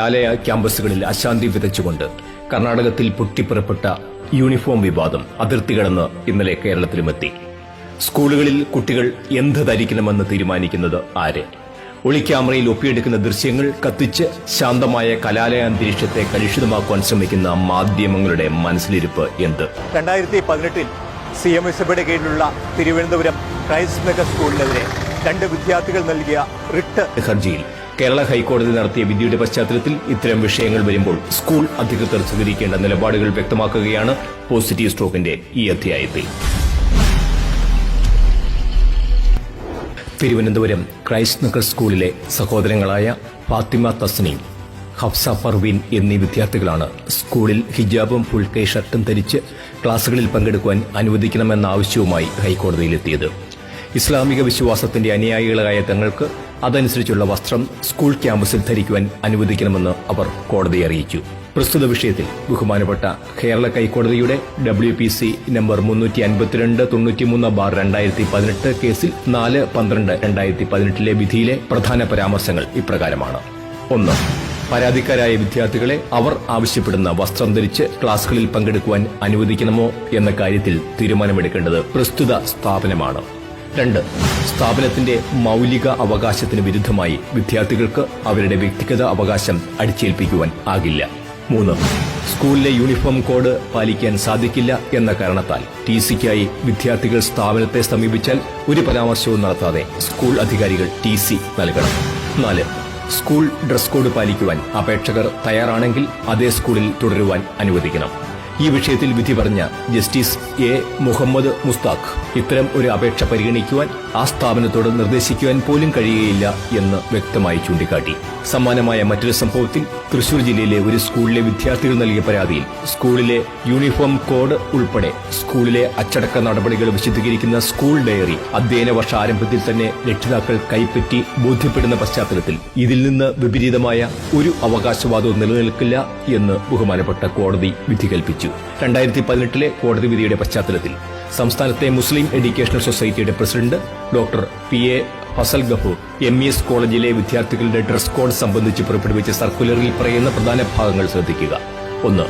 കലാലയ ക്യാമ്പസുകളിൽ അശാന്തി വിതച്ചുകൊണ്ട് കർണാടകത്തിൽ പൊട്ടിപ്പുറപ്പെട്ട യൂണിഫോം വിവാദം അതിർത്തി കടന്ന് ഇന്നലെ കേരളത്തിലുമെത്തി. സ്കൂളുകളിൽ കുട്ടികൾ എന്ത് ധരിക്കണമെന്ന് തീരുമാനിക്കുന്നത് ആര്? ഒളിക്യാമറയിൽ ഒപ്പിയെടുക്കുന്ന ദൃശ്യങ്ങൾ കത്തിച്ച് ശാന്തമായ കലാലയ അന്തരീക്ഷത്തെ കലുഷിതമാക്കുവാൻ ശ്രമിക്കുന്ന മാധ്യമങ്ങളുടെ മനസ്സിലിരിപ്പ് എന്ത്? രണ്ടായിരത്തി പതിനെട്ടിൽ സി എം എസ് എഫയുടെ കീഴിലുള്ള തിരുവനന്തപുരം ക്രൈസ്റ്റ് മെഗ സ്കൂളിനെതിരെ രണ്ട് വിദ്യാർത്ഥികൾ നൽകിയ റിട്ട് ഹർജിയിൽ കേരള ഹൈക്കോടതി നടത്തിയ വിധിയുടെ പശ്ചാത്തലത്തിൽ ഇത്തരം വിഷയങ്ങൾ വരുമ്പോൾ സ്കൂൾ അധികൃതർ സ്വീകരിക്കേണ്ട നിലപാടുകൾ വ്യക്തമാക്കുകയാണ് പോസിറ്റീവ് സ്ട്രോക്കിന്റെ ഈ അധ്യായത്തിൽ. തിരുവനന്തപുരം ക്രൈസ്റ്റ് നഗർ സ്കൂളിലെ സഹോദരങ്ങളായ ഫാത്തിമ തസ്നീം ഹഫ്സ പർവീൻ എന്നീ വിദ്യാർത്ഥികളാണ് സ്കൂളിൽ ഹിജാബും ഫുൾ കൈ ഷർട്ടും ധരിച്ച് ക്ലാസുകളിൽ പങ്കെടുക്കുവാൻ അനുവദിക്കണമെന്ന ആവശ്യവുമായി ഹൈക്കോടതിയിലെത്തിയത്. ഇസ്ലാമിക വിശ്വാസത്തിന്റെ അനുയായികളായ തങ്ങൾക്ക് അതനുസരിച്ചുള്ള വസ്ത്രം സ്കൂൾ ക്യാമ്പസിൽ ധരിക്കുവാൻ അനുവദിക്കണമെന്ന് അവർ കോടതിയെ അറിയിച്ചു. പ്രസ്തുത വിഷയത്തിൽ ബഹുമാനപ്പെട്ട കേരള കൈക്കോടതിയുടെ ഡബ്ല്യു പി സി നമ്പർ മുന്നൂറ്റി അൻപത്തിരണ്ട് തൊണ്ണൂറ്റിമൂന്ന് ബാർ രണ്ടായിരത്തി പതിനെട്ട് കേസിൽ നാല് പന്ത്രണ്ട് രണ്ടായിരത്തി പതിനെട്ടിലെ വിധിയിലെ പ്രധാന പരാമർശങ്ങൾ ഇപ്രകാരമാണ്. ഒന്ന് പരാതിക്കാരായ വിദ്യാർത്ഥികളെ അവർ ആവശ്യപ്പെടുന്ന വസ്ത്രം ധരിച്ച് ക്ലാസുകളിൽ പങ്കെടുക്കുവാൻ അനുവദിക്കണമോ എന്ന കാര്യത്തിൽ തീരുമാനമെടുക്കേണ്ടത് പ്രസ്തുത സ്ഥാപനമാണ്. രണ്ട്. സ്ഥാപനത്തിന്റെ മൗലിക അവകാശത്തിന് വിരുദ്ധമായി വിദ്യാർത്ഥികൾക്ക് അവരുടെ വ്യക്തിഗത അവകാശം അടിച്ചേൽപ്പിക്കുവാൻ ആകില്ല. മൂന്ന്. സ്കൂളിലെ യൂണിഫോം കോഡ് പാലിക്കാൻ സാധിക്കില്ല എന്ന കാരണത്താൽ ടി സിക്കായി വിദ്യാർത്ഥികൾ സ്ഥാപനത്തെ സമീപിച്ചാൽ ഒരു പരാമർശവും നടത്താതെ സ്കൂൾ അധികാരികൾ ടി സി നൽകണം. നാല്. സ്കൂൾ ഡ്രസ് കോഡ് പാലിക്കുവാൻ അപേക്ഷകർ തയ്യാറാണെങ്കിൽ അതേ സ്കൂളിൽ തുടരുവാൻ അനുവദിക്കണം. ഈ വിഷയത്തിൽ വിധി പറഞ്ഞ ജസ്റ്റിസ് എ മുഹമ്മദ് മുസ്താഖ് ഇത്തരം ഒരു അപേക്ഷ പരിഗണിക്കുവാൻ ആ സ്ഥാപനത്തോട് നിർദ്ദേശിക്കുവാൻ പോലും കഴിയുകയില്ല എന്ന് വ്യക്തമായി ചൂണ്ടിക്കാട്ടി. സമാനമായ മറ്റൊരു സംഭവത്തിൽ തൃശൂർ ജില്ലയിലെ ഒരു സ്കൂളിലെ വിദ്യാർത്ഥികൾ നൽകിയ പരാതിയിൽ സ്കൂളിലെ യൂണിഫോം കോഡ് ഉൾപ്പെടെ സ്കൂളിലെ അച്ചടക്ക നടപടികൾ വിശദീകരിക്കുന്ന സ്കൂൾ ഡയറി അധ്യയന വർഷ ആരംഭത്തിൽ തന്നെ രക്ഷിതാക്കൾ കൈപ്പറ്റി ബോധ്യപ്പെടുന്ന പശ്ചാത്തലത്തിൽ ഇതിൽ നിന്ന് വിപരീതമായ ഒരു അവകാശവാദവും നിലനിൽക്കില്ല എന്ന് ബഹുമാനപ്പെട്ട കോടതി വിധി കൽപ്പിച്ചു രണ്ടായിരത്തി പതിനെട്ടിലെ കോടതി വിധിയുടെ പശ്ചാത്തലത്തിൽ സംസ്ഥാനത്തെ മുസ്ലിം എഡ്യൂക്കേഷണൽ സൊസൈറ്റിയുടെ president doctor P A Fazal Gafoor M E S കോളേജിലെ വിദ്യാർത്ഥികളുടെ ഡ്രസ് കോഡ് സംബന്ധിച്ച് പുറപ്പെടുവിച്ച സർക്കുലറിൽ പറയുന്ന പ്രധാന ഭാഗങ്ങൾ ശ്രദ്ധിക്കുക. ഒന്ന്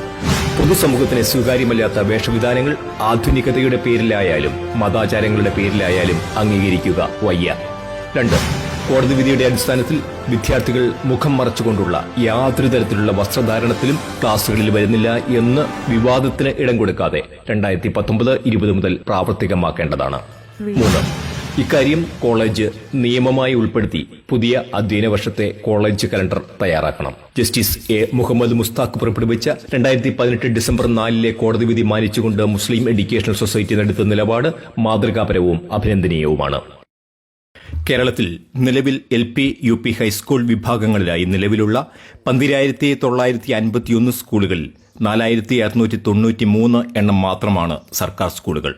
പൊതുസമൂഹത്തിന് സ്വീകാര്യമല്ലാത്ത വേഷവിധാനങ്ങൾ ആധുനികതയുടെ പേരിലായാലും മതാചാരങ്ങളുടെ പേരിലായാലും അംഗീകരിക്കുക വയ്യ. രണ്ട് കോടതി വിധിയുടെ അടിസ്ഥാനത്തിൽ വിദ്യാർത്ഥികൾ മുഖം മറച്ചുകൊണ്ടുള്ള യാതൊരു തരത്തിലുള്ള വസ്ത്രധാരണത്തിലും ക്ലാസുകളിൽ വരുന്നില്ല എന്ന് വിവാദത്തിന് ഇടം കൊടുക്കാതെ രണ്ടായിരത്തി പത്തൊമ്പത് ഇരുപത് മുതൽ പ്രാവർത്തികമാക്കേണ്ടതാണ്. മൂന്ന് ഇക്കാര്യം കോളേജ് നിയമമായി ഉൾപ്പെടുത്തി പുതിയ അധ്യയന വർഷത്തെ കോളേജ് കലണ്ടർ തയ്യാറാക്കണം. ജസ്റ്റിസ് എ മുഹമ്മദ് മുസ്താഖ് പുറപ്പെടുവിച്ച രണ്ടായിരത്തി പതിനെട്ട് ഡിസംബർ നാലിലെ കോടതി വിധി മാനിച്ചുകൊണ്ട് മുസ്ലിം എഡ്യൂക്കേഷണൽ സൊസൈറ്റി നടത്തുന്ന നിലപാട് മാതൃകാപരവും അഭിനന്ദനീയവുമാണ്. കേരളത്തിൽ നിലവിൽ L P U P high school വിഭാഗങ്ങളിലായി നിലവിലുള്ള പന്തിരായിരത്തി തൊള്ളായിരത്തി അൻപത്തിയൊന്ന് സ്കൂളുകളിൽ നാലായിരത്തി അറുന്നൂറ്റി തൊണ്ണൂറ്റി മൂന്ന് എണ്ണം മാത്രമാണ് സർക്കാർ സ്കൂളുകൾ.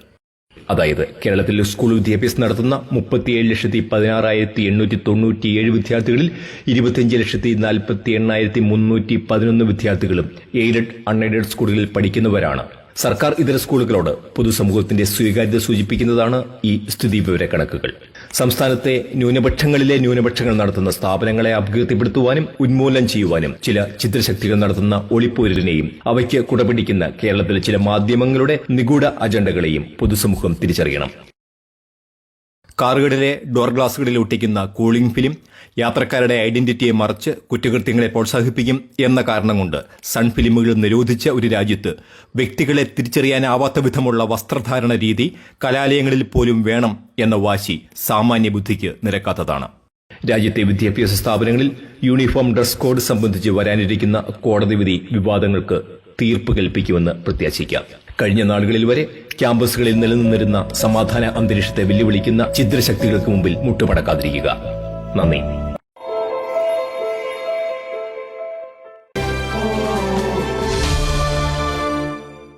അതായത് കേരളത്തിൽ സ്കൂൾ വിദ്യാഭ്യാസം നടത്തുന്ന മുപ്പത്തിയേഴ് ലക്ഷത്തി പതിനാറായിരത്തി എണ്ണൂറ്റി തൊണ്ണൂറ്റിയേഴ് വിദ്യാർത്ഥികളിൽ ഇരുപത്തിയഞ്ച് ലക്ഷത്തി നാൽപ്പത്തി എണ്ണായിരത്തി മുന്നൂറ്റി പതിനൊന്ന് വിദ്യാർത്ഥികളും എയ്ഡഡ് അൺഎയ്ഡഡ് സ്കൂളുകളിൽ പഠിക്കുന്നവരാണ്. സർക്കാർ ഇതര സ്കൂളുകളോട് പൊതുസമൂഹത്തിന്റെ സ്വീകാര്യത സൂചിപ്പിക്കുന്നതാണ് ഈ സ്ഥിതി വിവര കണക്കുകൾ സംസ്ഥാനത്തെ ന്യൂനപക്ഷങ്ങളിലെ ന്യൂനപക്ഷങ്ങൾ നടത്തുന്ന സ്ഥാപനങ്ങളെ അപകീർത്തിപ്പെടുത്തുവാനും ഉന്മൂലനം ചെയ്യുവാനും ചില ചിത്രശക്തികൾ നടത്തുന്ന ഒളിപ്പോരിനെയും അവയ്ക്ക് കുടപിടിക്കുന്ന കേരളത്തിലെ ചില മാധ്യമങ്ങളുടെ നിഗൂഢ അജണ്ടകളെയും പൊതുസമൂഹം തിരിച്ചറിയണം. കാറുകളിലെ ഡോർ ഗ്ലാസുകളിൽ ഒട്ടിക്കുന്ന കൂളിംഗ് ഫിലിം യാത്രക്കാരുടെ ഐഡന്റിറ്റിയെ മറിച്ച് കുറ്റകൃത്യങ്ങളെ പ്രോത്സാഹിപ്പിക്കും എന്ന കാരണം കൊണ്ട് സൺ ഫിലിമുകൾ നിരോധിച്ച ഒരു രാജ്യത്ത് വ്യക്തികളെ തിരിച്ചറിയാനാവാത്ത വിധമുള്ള വസ്ത്രധാരണ രീതി കലാലയങ്ങളിൽ പോലും വേണം എന്ന വാശി സാമാന്യ ബുദ്ധിക്ക് നിരക്കാത്തതാണ്. രാജ്യത്തെ വിദ്യാഭ്യാസ സ്ഥാപനങ്ങളിൽ യൂണിഫോം ഡ്രസ് കോഡ് സംബന്ധിച്ച് വരാനിരിക്കുന്ന കോടതി വിധി വിവാദങ്ങൾക്ക് തീർപ്പ് കൽപ്പിക്കുമെന്ന് പ്രത്യാശിക്കാം. കഴിഞ്ഞ നാളുകളിൽ വരെ ക്യാമ്പസുകളിൽ നിലനിന്നിരുന്ന സമാധാന അന്തരീക്ഷത്തെ വെല്ലുവിളിക്കുന്ന ചിദ്രശക്തികൾക്ക് മുമ്പിൽ മുട്ടുമടക്കാതിരിക്കുക. നന്ദി.